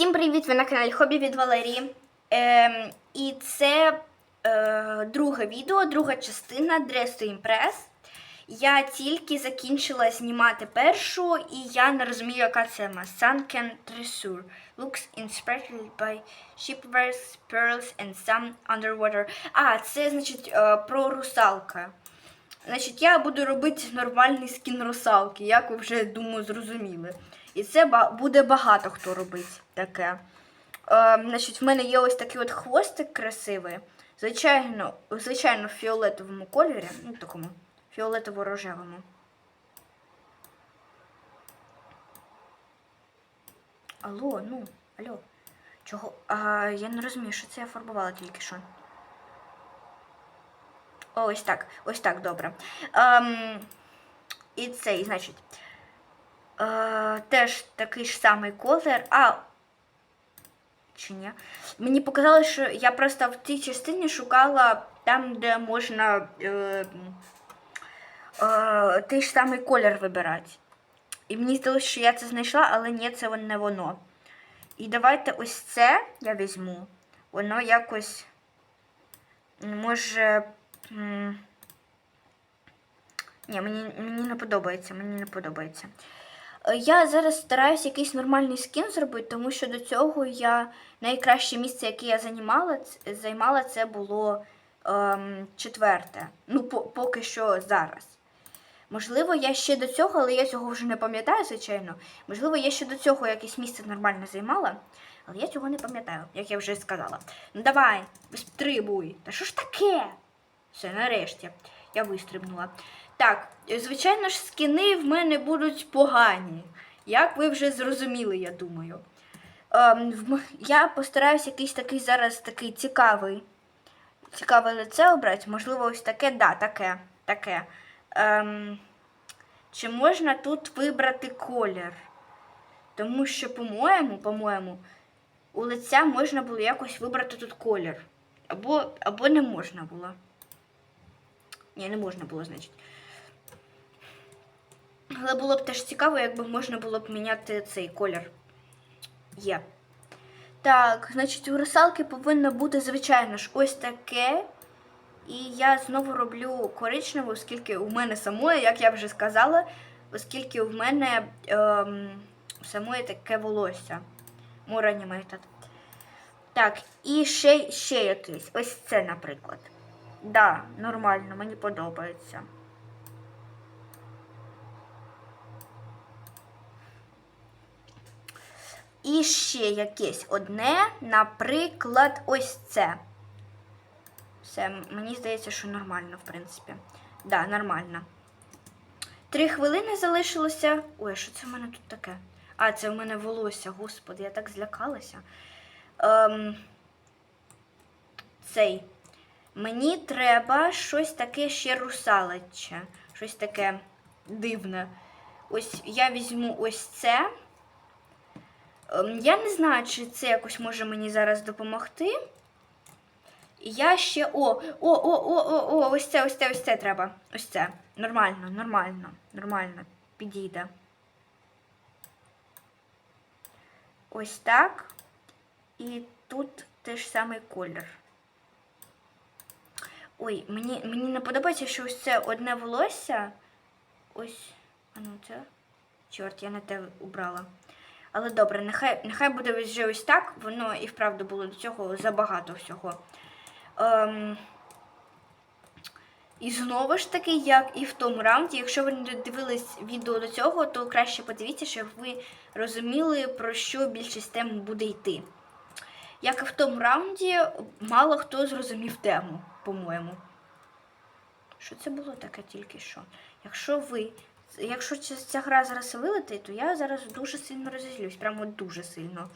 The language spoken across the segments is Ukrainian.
Всім привіт! Ви на каналі Хобі від Валерії. Ем, і це е, друге відео, друга частина to Impress. Я тільки закінчила знімати першу, і я не розумію, яка тема. Sunken Dressure. Looks inspired by shipwrecks, pearls and some underwater. А, це значить е, про русалка. Значить, я буду робити нормальний скін русалки, як ви вже думаю, зрозуміли. І це буде багато хто робить таке. Е, значить, в мене є ось такий от хвостик красивий. Звичайно, звичайно, в фіолетовому кольорі, ну такому фіолетово-рожевому. Алло, ну, алло. Чого? А, я не розумію, що це я фарбувала тільки що. О, ось так, ось так, добре. Ем, і цей, значить, теж такий ж самий колір. А. Чи ні? Мені показалось, що я просто в цій частині шукала там, де можна е, е, той ж самий колір вибирати. І мені здалося, що я це знайшла, але ні, це не воно. І давайте ось це я візьму. Воно якось може. Ні, мені, мені не подобається, мені не подобається. Е, Я зараз стараюся якийсь нормальний скін зробити, тому що до цього я найкраще місце, яке я займала, займала, це було ем, четверте. Ну, по, поки що зараз. Можливо, я ще до цього, але я цього вже не пам'ятаю, звичайно. Можливо, я ще до цього якесь місце нормально займала, але я цього не пам'ятаю, як я вже сказала. Ну давай, вистрибуй. Та що ж таке? Все, нарешті. Я вистрибнула. Так, звичайно ж, скіни в мене будуть погані. Як ви вже зрозуміли, я думаю. Ем, я постараюсь якийсь такий зараз такий цікавий. Цікаве лице обрати. Можливо, ось таке, да, таке. таке. Ем, чи можна тут вибрати колір? Тому що, по-моєму, по-моєму, у лиця можна було якось вибрати тут колір. Або, або не можна було. Ні, не можна було, значить. Але було б теж цікаво, якби можна було б міняти цей колір. Є. Так, значить, у русалки повинно бути, звичайно ж, ось таке. І я знову роблю коричневу, оскільки у мене самої, як я вже сказала, оскільки у мене ем, самої таке волосся. Animated. Так, і ще, ще якийсь. Ось це, наприклад. Да, нормально, мені подобається. І ще якесь одне, наприклад, ось це. Все, мені здається, що нормально, в принципі. Да, нормально. Три хвилини залишилося. Ой, що це в мене тут таке? А, це в мене волосся, господи, я так злякалася. Ем, цей. Мені треба щось таке ще русалоче. Щось таке дивне. Ось я візьму ось це. Ем, Я не знаю, чи це якось може мені зараз допомогти. Я ще. О, о, о, о, о, о, ось це, ось це, ось це треба. Ось це. Нормально, нормально, нормально. Підійде. Ось так. І тут теж самий колір. Ой, мені, мені не подобається, що ось це одне волосся. Ось. А ну це. Чорт, я не те убрала. Але добре, нехай, нехай буде вже ось так. Воно і вправду було до цього забагато всього. Ем, і знову ж таки, як і в тому раунді, якщо ви не дивились відео до цього, то краще подивіться, щоб ви розуміли, про що більшість тем буде йти. Як і в тому раунді, мало хто зрозумів тему, по-моєму. Що це було таке тільки що? Якщо ви. Якщо ця- гра зараз вилетить, то я зараз дуже сильно розізлюсь, прямо дуже сильно.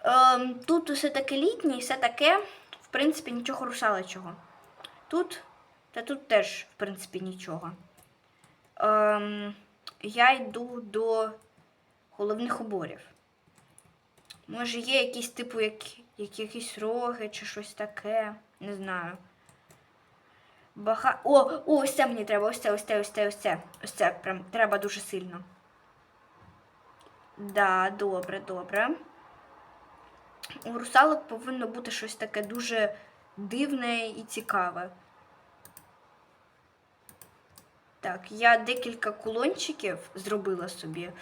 Ем, тут усе таке літнє і все таке, в принципі, нічого русалочого. Тут, та тут теж, в принципі, нічого. Ем, я йду до головних уборів. Може, є якісь типу, як, як якісь роги чи щось таке. Не знаю. Баха... О, о, ось це мені треба, ось це, ось це, ось це, ось це. Ось це прям треба дуже сильно. Да, добре, добре. у русалок повинно бути щось таке дуже дивне і цікаве. Так, я декілька кулончиків зробила собі.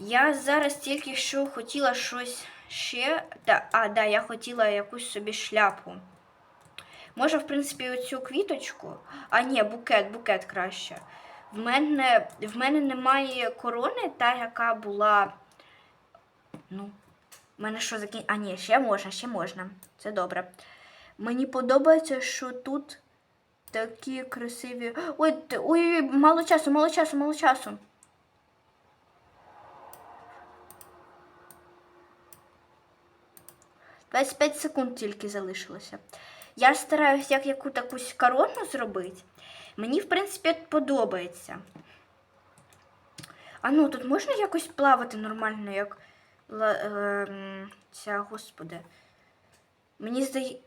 Я зараз тільки що хотіла щось ще. Да, а, да, я хотіла якусь собі шляпу. Може, в принципі, оцю квіточку. А, ні, букет, букет краще. В мене, в мене немає корони, та, яка була. Ну, в мене що закін... А, ні, ще можна, ще можна. Це добре. Мені подобається, що тут такі красиві. Ой, ой, ой, мало часу, мало часу, мало часу. Двадцять п'ять секунд тільки залишилося. Я стараюсь як яку такусь корону зробити. Мені, в принципі, подобається. А ну, тут можна якось плавати нормально, як ем, ця, господи. Мені здає.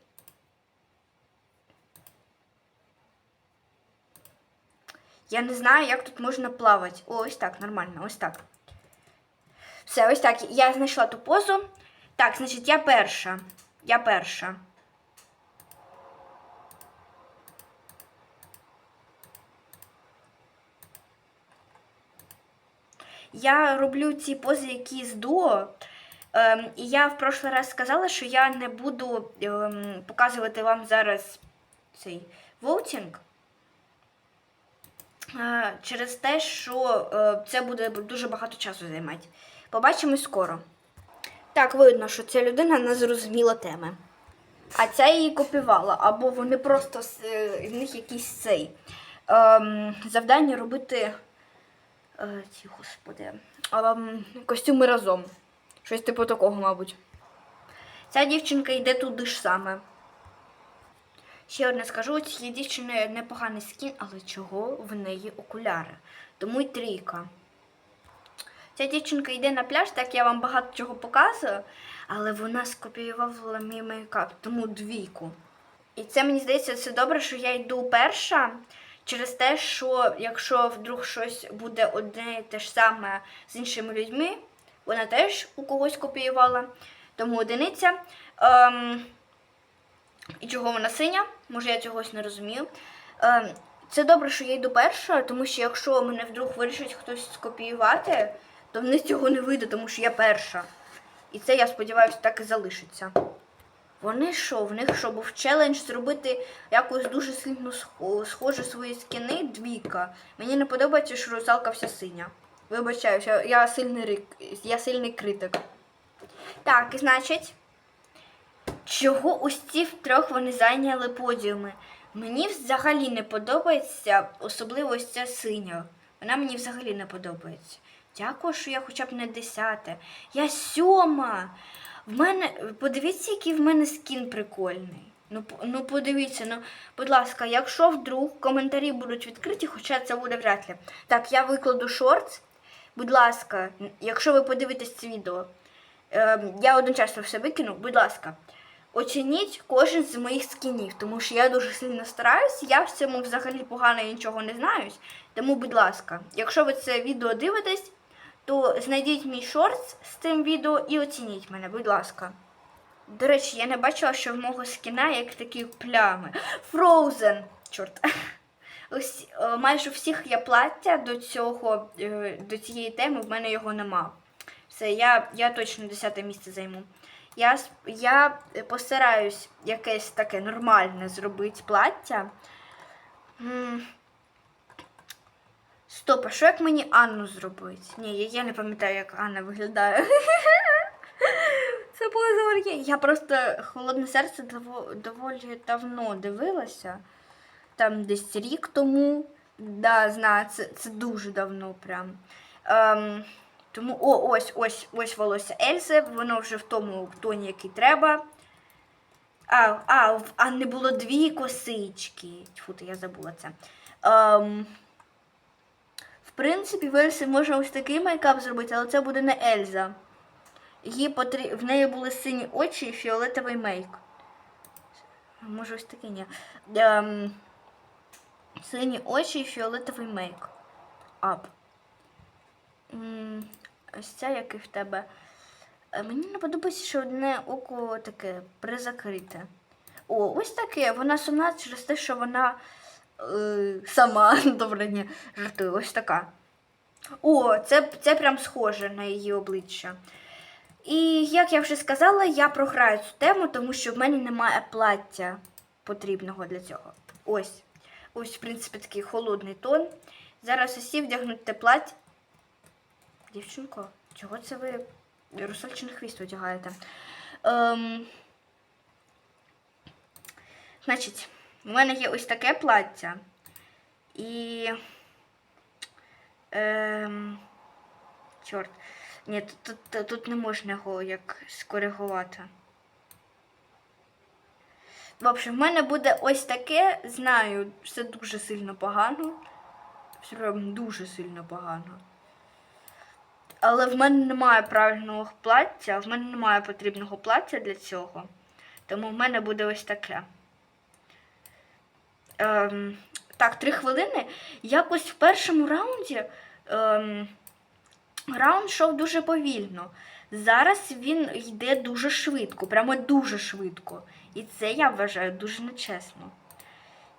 Я не знаю, як тут можна плавати. О, ось так, нормально, ось так. Все, ось так. Я знайшла ту позу. Так, значить, я перша. Я перша. Я роблю ці пози, які з дуо. Ем, і я в прошлий раз сказала, що я не буду ем, показувати вам зараз цей воутінг. Е, через те, що е, це буде дуже багато часу займати. Побачимось скоро. Так, видно, що ця людина не зрозуміла теми. А ця її копіювала, або вони просто е, в них якийсь цей ем, завдання робити е, ці, господи, ем, костюми разом. Щось типу такого, мабуть. Ця дівчинка йде туди ж саме. Ще одне скажу, у цієї дівчини непоганий скін, але чого в неї окуляри? Тому й трійка. Ця дівчинка йде на пляж, так я вам багато чого показую, але вона скопіювала мій мейкап, тому двійку. І це мені здається, це добре, що я йду перша, через те, що якщо вдруг щось буде одне і те ж саме з іншими людьми, вона теж у когось копіювала. Тому одиниця. Ем, і чого вона синя? Може, я чогось не розумію. Ем, це добре, що я йду перша, тому що якщо мене вдруг вирішить хтось скопіювати, то в них цього не вийде, тому що я перша. І це, я сподіваюся, так і залишиться. Вони що, в них що, був челендж зробити якось дуже сильно схо- схоже свої скини двійка. Мені не подобається, що русалка вся синя. Вибачаюся, я сильний я сильний критик. Так, і значить, чого ось ці втрьох вони зайняли подіуми? Мені взагалі не подобається, особливо ця синя. Вона мені взагалі не подобається. Дякую, що я хоча б не десяте. Я сьома. В мене, подивіться, який в мене скін прикольний. Ну, ну подивіться, ну, будь ласка, якщо вдруг коментарі будуть відкриті, хоча це буде вряд ли. Так, я викладу шортс. Будь ласка, якщо ви подивитесь це відео, ем, я одночасно все викину, будь ласка, оцініть кожен з моїх скінів, тому що я дуже сильно стараюсь, я в цьому взагалі погано і нічого не знаюсь. Тому, будь ласка, якщо ви це відео дивитесь, то знайдіть мій шортс з цим відео і оцініть мене, будь ласка. До речі, я не бачила, що в мого скіна як такі плями. Frozen! Чорт. Ось е, майже у всіх є плаття до цього, е, до цієї теми, в мене його нема. Все, я, я точно 10 місце займу. Я, я постараюсь якесь таке нормальне зробити плаття. Стоп, а що як мені Анну зробити? Ні, я, не пам'ятаю, як Анна виглядає. Це позор. є. Я просто холодне серце доволі давно дивилася. Там десь рік тому. Да, знаю, це, це дуже давно прям. Ем, тому о, ось, ось, ось волосся Ельзи, воно вже в тому тоні, який треба. А, а, в Анни було дві косички. Тьфу, я забула це. Ем, в принципі, в можна ось такий мейкап зробити, але це буде не Ельза. Її потрі... В неї були сині очі і фіолетовий мейк. Може, ось такий ні. Ем... Сині очі і фіолетовий мейк. Ап. М, Ось це який в тебе. Е, Мені не подобається, що одне око таке призакрите. О, ось таке. Вона сумна через те, що вона е, сама. Добре, ні, жартую, ось така. О, це, це прям схоже на її обличчя. І як я вже сказала, я програю цю тему, тому що в мене немає плаття потрібного для цього. Ось. Ось, в принципі, такий холодний тон. Зараз усі вдягнуть те плаття. Дівчинко, чого це ви русальчиний хвіст одягаєте? Ем... Значить, у мене є ось таке плаття. І. Ем... Чорт. Ні, тут, тут, тут, не можна його як скоригувати. В общем, в мене буде ось таке, знаю, це дуже сильно погано. Все прям дуже сильно погано. Але в мене немає правильного плаття, в мене немає потрібного плаття для цього. Тому в мене буде ось таке. Ем, так, три хвилини. Якось в першому раунді ем, раунд йшов дуже повільно. Зараз він йде дуже швидко, прямо дуже швидко. І це я вважаю дуже нечесно.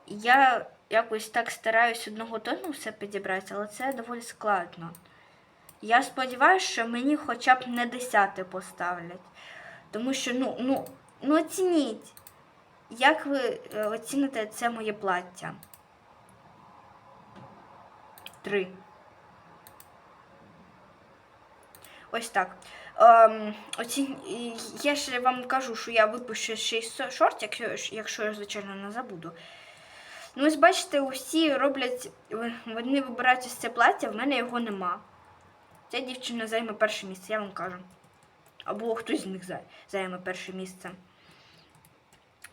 Я якось так стараюсь одного тону все підібрати, але це доволі складно. Я сподіваюся, що мені хоча б не десяте поставлять. Тому що, ну, ну, ну оцініть, як ви е, оціните це моє плаття? Три. Ось так. Ем, оці... Я ж вам кажу, що я випущу ще шорт, якщо, якщо я, звичайно, не забуду. Ну, ось бачите, усі роблять, вони вибирають ось це плаття, в мене його нема. Ця дівчина займе перше місце, я вам кажу. Або хтось з них займе перше місце.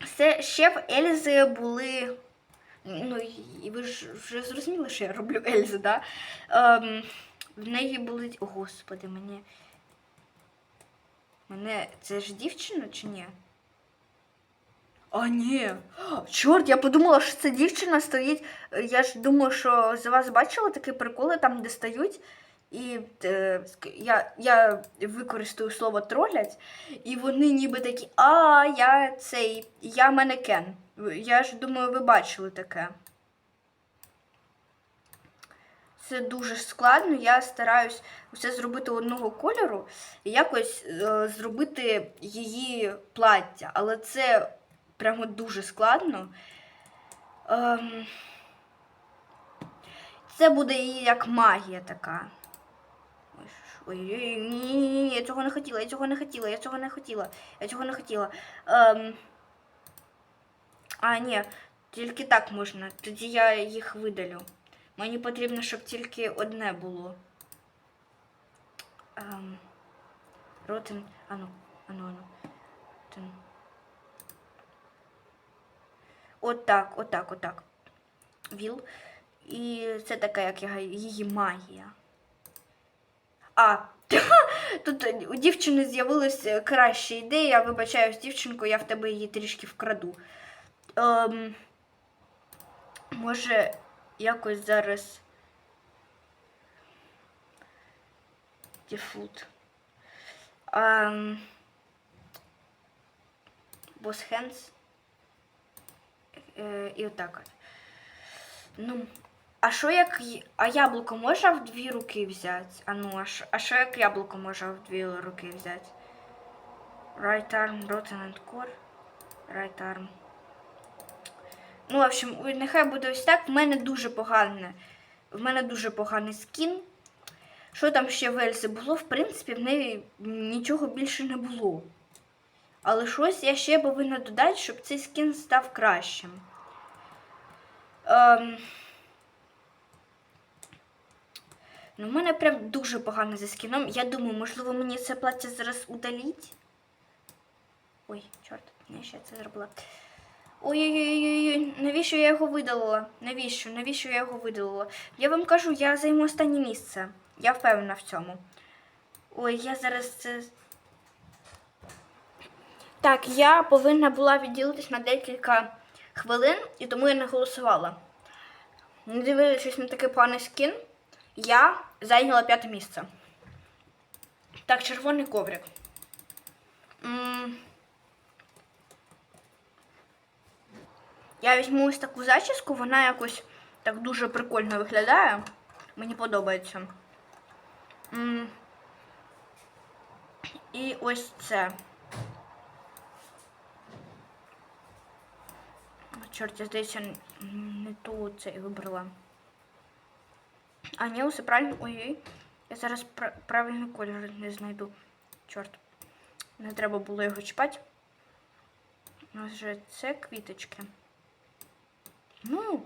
Це ще в Ельзи були. Ну, і ви ж вже зрозуміли, що я роблю Ельзи, да? Ем, в неї були. О, господи, мені. Мене. Це ж дівчина чи ні? А, ні. Чорт, я подумала, що це дівчина стоїть. Е, Я ж думаю, що за вас бачила такі приколи там, де стають. І е, я, я використаю слово тролять, і вони ніби такі, а я цей, я манекен. Я ж думаю, ви бачили таке. Це дуже складно. Я стараюсь все зробити одного кольору і якось е, зробити її плаття. Але це прямо дуже складно. Ем, це буде її як магія така. Ой-ой-ой, ні-ні-ні, я цього не хотіла, я цього не хотіла, я цього не хотіла, я цього не хотіла. Ем... А, ні, тільки так можна. Тоді я їх видалю. Мені потрібно, щоб тільки одне було. Ем... Ротен. Ану, ану, ану. Тен. Отак, отак, отак. Віл. І це така, як я, її магія. А, тут у дівчини з'явилася краща ідея. Я вибачаюсь, дівчинко, я в тебе її трішки вкраду. Ем, може, якось зараз. Дефут. Ем, Бос Хенс. Е, і отак. Ну, а що як. А яблуко можна в дві руки взяти? А ну, а що, як яблуко можна в дві руки взяти? Right arm, rotten and core. Right arm. Ну, в общем, нехай буде ось так. В мене дуже погане. В мене дуже поганий скін. Що там ще в Ельзі було? В принципі, в неї нічого більше не було. Але щось я ще повинна додати, щоб цей скін став кращим. Ем... Ну, в мене прям дуже погано зі скіном. Я думаю, можливо, мені це плаття зараз удаліть. Ой, чорт, я ще це зробила. Ой-ой-ой, навіщо я його видалила? Навіщо? Навіщо я його видалила? Я вам кажу, я займу останнє місце. Я впевнена в цьому. Ой, я зараз це. Так, я повинна була відділитись на декілька хвилин, і тому я не голосувала. Не дивлячись на такий поганий скін, я зайняла п'яте місце. Так, червоний коврик. Я візьму ось таку зачіску, вона якось так дуже прикольно виглядає. Мені подобається. І ось це. Чорт, я здається, не ту цей вибрала. А, ні, усе правильно. Ой-ой. Я зараз пра- правильний колір не знайду. Чорт. Не треба було його чіпати. Ось же це квіточки. Ну.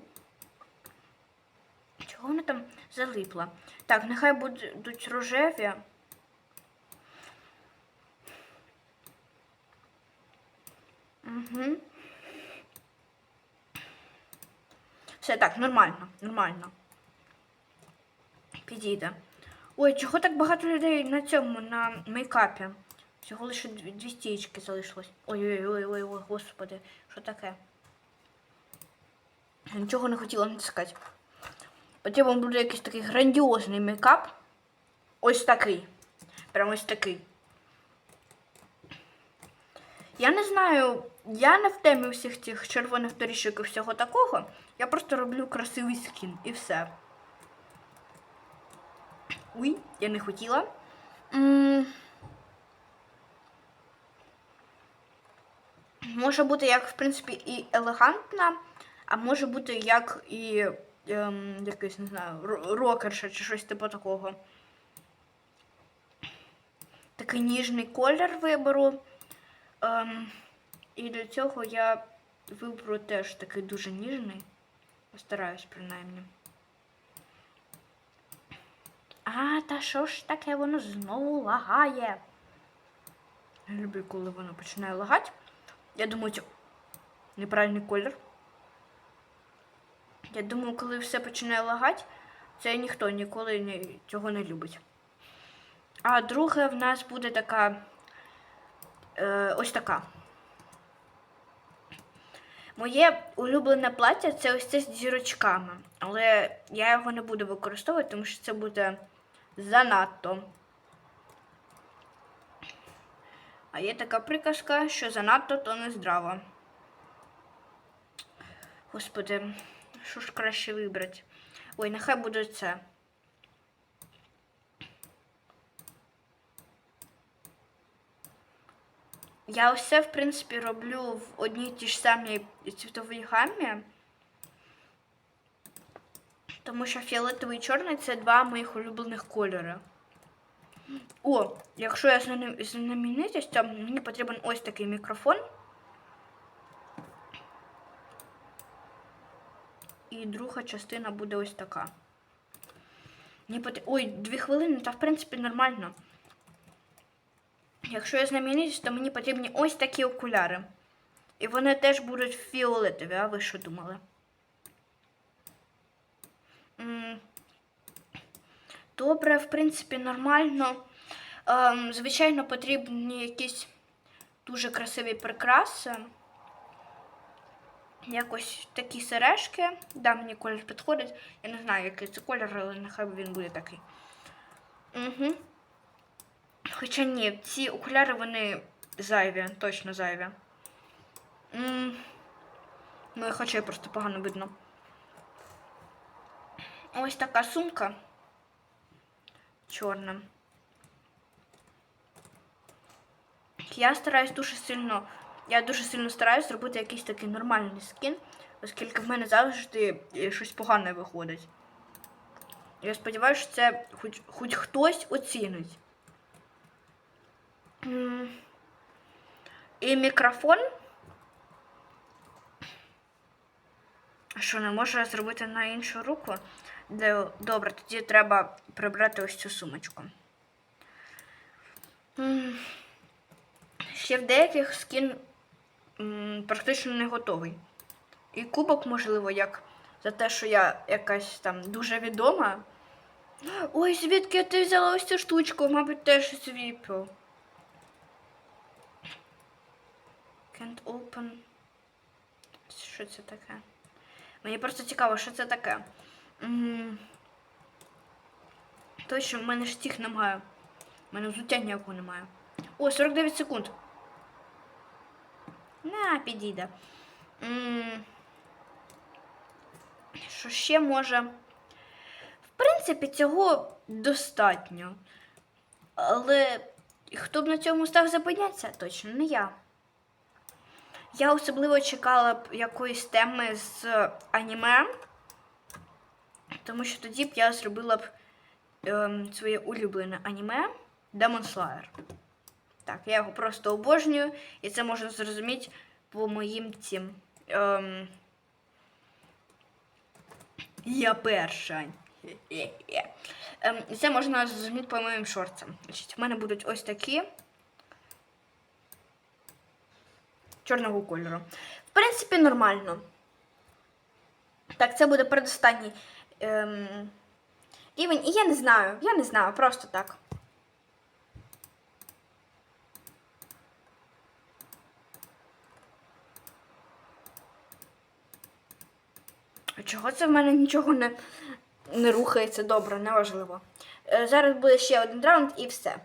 Чого вона там залипла? Так, нехай будуть рожеві. Угу. Все так, нормально, нормально. Підійде. Ой, чого так багато людей на цьому, на мейкапі? Всього лише дві, дві стічки залишилось. Ой-ой-ой, ой, господи, що таке? Я нічого не хотіла натискати. Потрібен буде якийсь такий грандіозний мейкап. Ось такий. Прямо ось такий. Я не знаю, я не в темі всіх цих червоних доріжок і всього такого. Я просто роблю красивий скін і все. Уй, я не хотіла. М, Може бути як, в принципі, і елегантна, а може бути як і ем, якийсь, не знаю, рокерша чи щось типу такого. Такий ніжний колір виберу. Ем, і для цього я виберу теж такий дуже ніжний. Постараюсь, принаймні. А, та що ж таке воно знову лагає? Я люблю, коли воно починає лагати. Я думаю, це неправильний колір. Я думаю, коли все починає лагати, це ніхто ніколи цього не любить. А друге в нас буде така. Е, ось така. Моє улюблене плаття це ось це з зірочками. Але я його не буду використовувати, тому що це буде занадто. А є така приказка, що занадто то не здраво. Господи, що ж краще вибрати? Ой, нехай буде це. Я все, в принципі, роблю в одній ті ж самій цвітовій гамі. Тому що фіолетовий і чорний це два моїх улюблених кольори. О, якщо я знамени- знаменитість, то мені потрібен ось такий мікрофон. І друга частина буде ось така. Ой, дві хвилини, та в принципі нормально. Якщо я знаменитість, то мені потрібні ось такі окуляри. І вони теж будуть фіолетові, а ви що думали? Добре, в принципі, нормально. Ем, звичайно, потрібні якісь дуже красиві прикраси. Якось такі сережки. Да, мені колір підходить. Я не знаю, який це колір, але нехай він буде такий. Угу. Хоча ні, ці окуляри вони зайві, точно зайві. Ну, хоча просто погано видно. Ось така сумка. Чорна. Я стараюсь дуже сильно. Я дуже сильно стараюсь зробити якийсь такий нормальний скін, оскільки в мене завжди е, щось погане виходить. Я сподіваюся, що це хоч, хоч хтось оцінить. І мікрофон. А Що, не можу зробити на іншу руку? Добре, тоді треба прибрати ось цю сумочку. Ще в деяких скін практично не готовий. І кубок, можливо, як за те, що я якась там дуже відома. Ой, звідки ти взяла ось цю штучку? Мабуть, теж звіпу. Can't open. Що це таке? Мені просто цікаво, що це таке. Точно, в мене ж тих немає. У мене взуття ніякого немає. О, 49 секунд. На, підійде. Що ще може? В принципі, цього достатньо. Але хто б на цьому став зупинятися, точно не я. Я особливо чекала б якоїсь теми з аніме, тому що тоді б я зробила б ем, своє улюблене аніме Demon Slayer. Так, я його просто обожнюю, і це можна зрозуміти по моїм цим. Ем... Я перша. Ем, це можна зрозуміти по моїм шорцям. Значить, в мене будуть ось такі. Чорного кольору. В принципі, нормально. Так, це буде передостанній ем, рівень. І я не знаю, я не знаю, просто так. А Чого це в мене нічого не, не рухається добре, неважливо. Е, Зараз буде ще один раунд і все.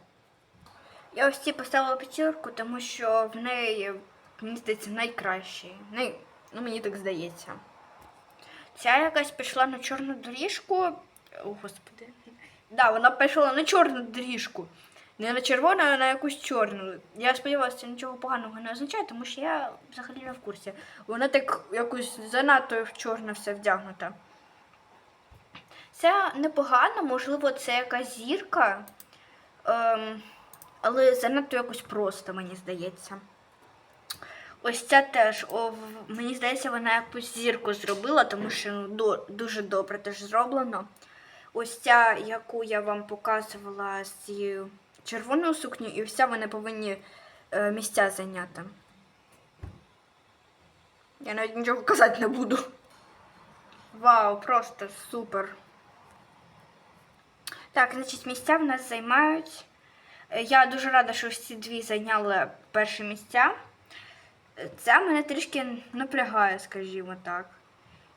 Я ось ці поставила п'ятерку, тому що в неї, мені здається, найкращий. Най... Ну, мені так здається. Ця якась пішла на чорну доріжку. О, господи. Да, вона пішла на чорну доріжку. Не на червону, а на якусь чорну. Я сподіваюся, це нічого поганого не означає, тому що я взагалі не в курсі. Вона так якось занадто в чорне все вдягнута. Це непогано, можливо, це якась зірка. Ем, але занадто якось просто, мені здається. Ось ця теж, о, мені здається, вона якусь зірку зробила, тому що ну, до, дуже добре теж зроблено. Ось ця, яку я вам показувала з цією червоною сукнею, і вся вони повинні е, місця зайняти. Я навіть нічого казати не буду. Вау, просто супер. Так, значить, місця в нас займають. Е, Я дуже рада, що ці дві зайняли перші місця. Це мене трішки напрягає, скажімо так.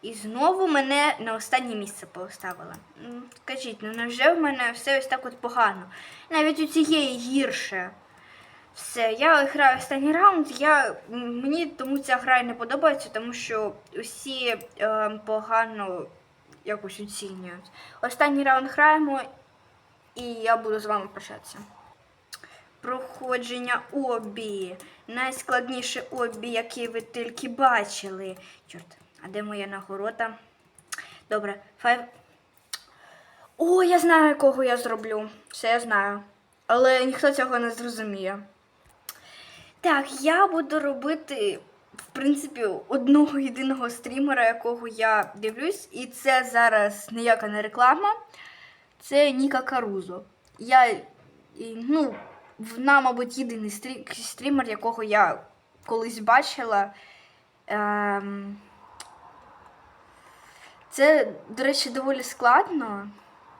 І знову мене на останнє місце поставили. М, Скажіть, ну невже в мене все ось так от погано? Навіть у цієї гірше. Все, я граю останній раунд. Я, мені тому ця гра не подобається, тому що усі е, погано якось оцінюють. Останній раунд граємо, і я буду з вами прощатися. Проходження обі. Найскладніше обі, яке ви тільки бачили. Чорт, а де моя нагорода? Добре, файв. О, я знаю, якого я зроблю. Все я знаю. Але ніхто цього не зрозуміє. Так, я буду робити, в принципі, одного єдиного стрімера, якого я дивлюсь, і це зараз ніяка не реклама. Це Ніка Карузо. Я, ну, вона, мабуть, єдиний стрімер, якого я колись бачила. Ем... Це, до речі, доволі складно.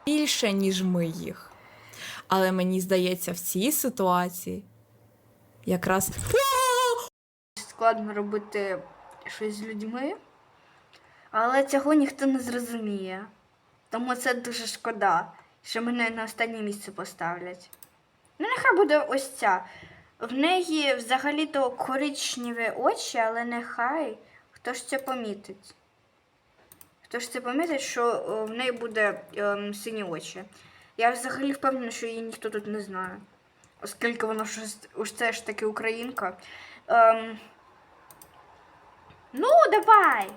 більше, ніж ми їх. Але мені здається, в цій ситуації якраз Складно робити щось з людьми, але цього ніхто не зрозуміє. Тому це дуже шкода, що мене на останнє місце поставлять. Ну, нехай буде ось ця. В неї взагалі-то коричневі очі, але нехай хто ж це помітить. Хто ж це помітить, що в неї буде ем, сині очі. Я взагалі впевнена, що її ніхто тут не знає. Оскільки вона ж це ж таки українка. Ем... Ну, давай!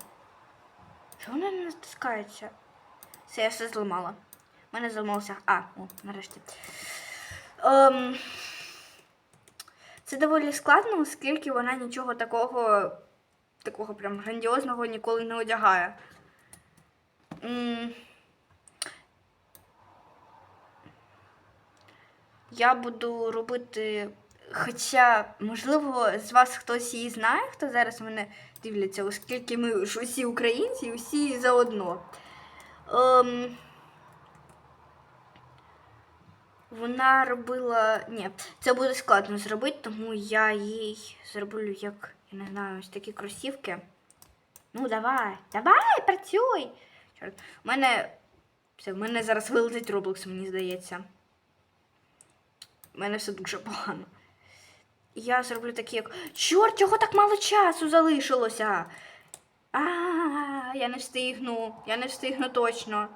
Що вона не натискається? Все, я все зламала. У мене зламався. А, о, нарешті. Ем... Це доволі складно, оскільки вона нічого такого, такого прям грандіозного ніколи не одягає. М, Я буду робити. Хоча, можливо, з вас хтось її знає, хто зараз мене дивляться, оскільки ми ж усі українці, усі заодно. Ем... Вона робила. Ні, це буде складно зробити, тому я їй зроблю як, я не знаю, ось такі кросівки. Ну, давай, давай, працюй! Чорт, у мене. Все, в мене зараз вилетить Roblox, мені здається. У мене все дуже погано. я зроблю такі, як. Чорт, чого так мало часу залишилося? А, я не встигну, я не встигну точно.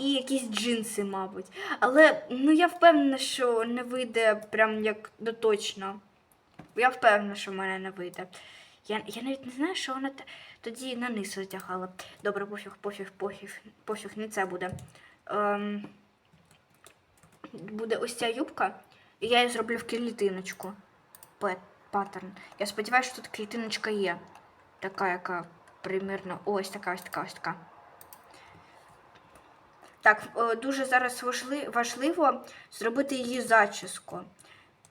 І якісь джинси, мабуть. Але ну я впевнена, що не вийде прям як доточно. Я впевнена, що в мене не вийде. Я, я навіть не знаю, що вона тоді на низ одягала. Добре, пофіг, пофіг, пофіг, пофіг, не це буде. Ем, буде ось ця юбка, і я її зроблю в клітиночку. Паттерн. Я сподіваюся, що тут клітиночка є. Така, яка примірно. Ось така, ось така, ось така. Так, е, дуже зараз важливо зробити її зачіску.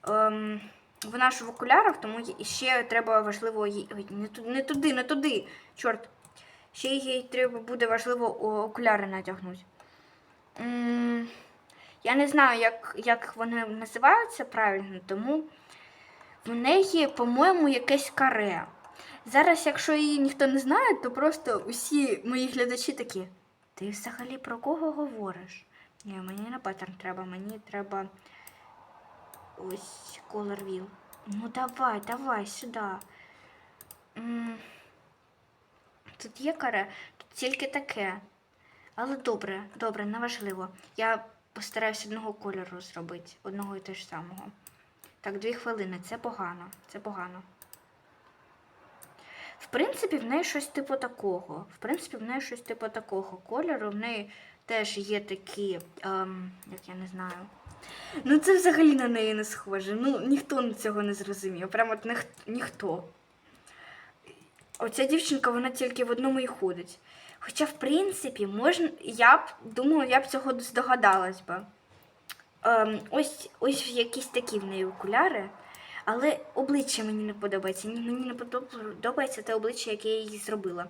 Ем, вона ж в окулярах, тому ще треба важливо. Ой, не туди, не туди. Чорт. Ще їй треба буде важливо окуляри надягнути. М, Я не знаю, як, як вони називаються правильно, тому в неї, по-моєму, якесь каре. Зараз, якщо її ніхто не знає, то просто усі мої глядачі такі. Ти взагалі про кого говориш? Ні, мені не паттерн треба, мені треба ось color wheel. Ну давай, давай сюди. Тут є каре, тут тільки таке. Але добре, добре, неважливо. Я постараюсь одного кольору зробити, одного і те ж самого. Так, дві хвилини, це погано, це погано. В принципі, в неї щось типу такого. В принципі, в неї щось типу такого кольору. В неї теж є такі, ем, як я не знаю. Ну, це взагалі на неї не схоже. Ну, ніхто цього не зрозумів. Прямо от ніх- ніхто. Оця дівчинка, вона тільки в одному і ходить. Хоча, в принципі, можна, я б думала, я б цього здогадалась би. Ем, ось, ось якісь такі в неї окуляри, але обличчя мені не подобається. Ні, Мені не подобається те обличчя, яке я їй зробила.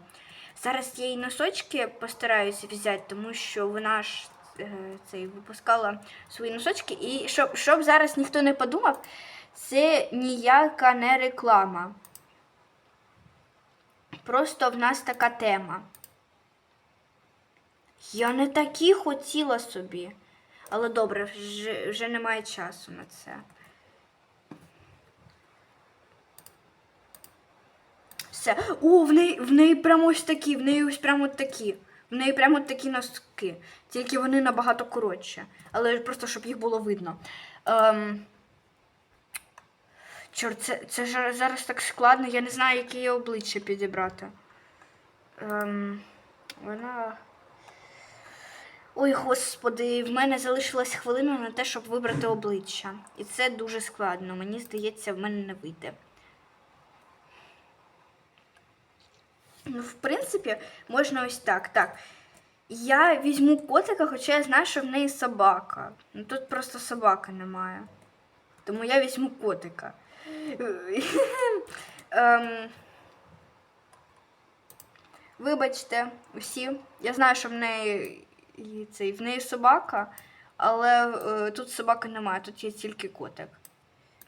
Зараз я їй носочки постараюся взяти, тому що вона ж е, цей, випускала свої носочки. І щоб, щоб зараз ніхто не подумав, це ніяка не реклама. Просто в нас така тема. Я не такі хотіла собі. Але добре, вже, вже немає часу на це. Все. О, в неї, в неї прямо ось такі, в неї ось прямо такі. В неї прямо такі носки. Тільки вони набагато коротші. Але просто щоб їх було видно. Ем... Чорт, це, це ж зараз так складно, я не знаю, яке її обличчя підібрати. Ем... Вона. Ой, господи, в мене залишилась хвилина на те, щоб вибрати обличчя. І це дуже складно. Мені здається, в мене не вийде. Ну, в принципі, можна ось так. Так. Я візьму котика, хоча я знаю, що в неї собака. Ну тут просто собаки немає. Тому я візьму котика. Ем, Вибачте, усі. Я знаю, що в неї цей, в неї собака, але е, тут собаки немає, тут є тільки котик.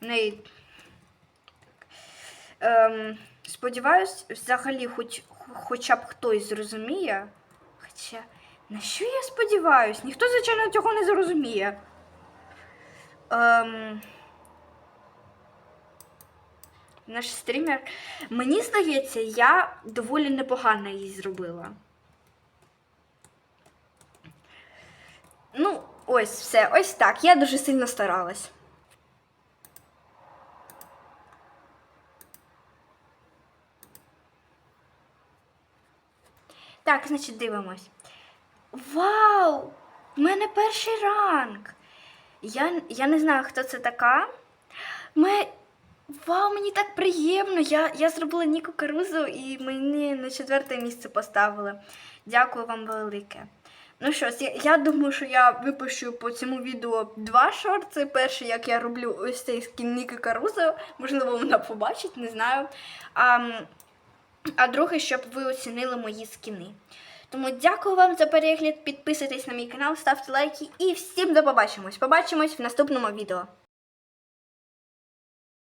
В неї. Ем, сподіваюсь, взагалі, хоч, хоча б хтось зрозуміє. Хоча, на що я сподіваюсь? Ніхто, звичайно, цього не зрозуміє. Ем, наш стрімер. Мені здається, я доволі непогано її зробила. Ну, ось все, ось так. Я дуже сильно старалась. Так, значить, дивимось. Вау! В мене перший ранг. Я, я не знаю, хто це така. Ми... Вау, мені так приємно. Я, я зробила Ніку Карузу і мені на четверте місце поставили. Дякую вам велике. Ну що я, я думаю, що я випущу по цьому відео два шорти. Перший, як я роблю ось цей скін Ніки Карузо. Можливо, вона побачить, не знаю. А, а друге, щоб ви оцінили мої скіни. Тому дякую вам за перегляд. Підписуйтесь на мій канал, ставте лайки і всім до побачимось. Побачимось в наступному відео.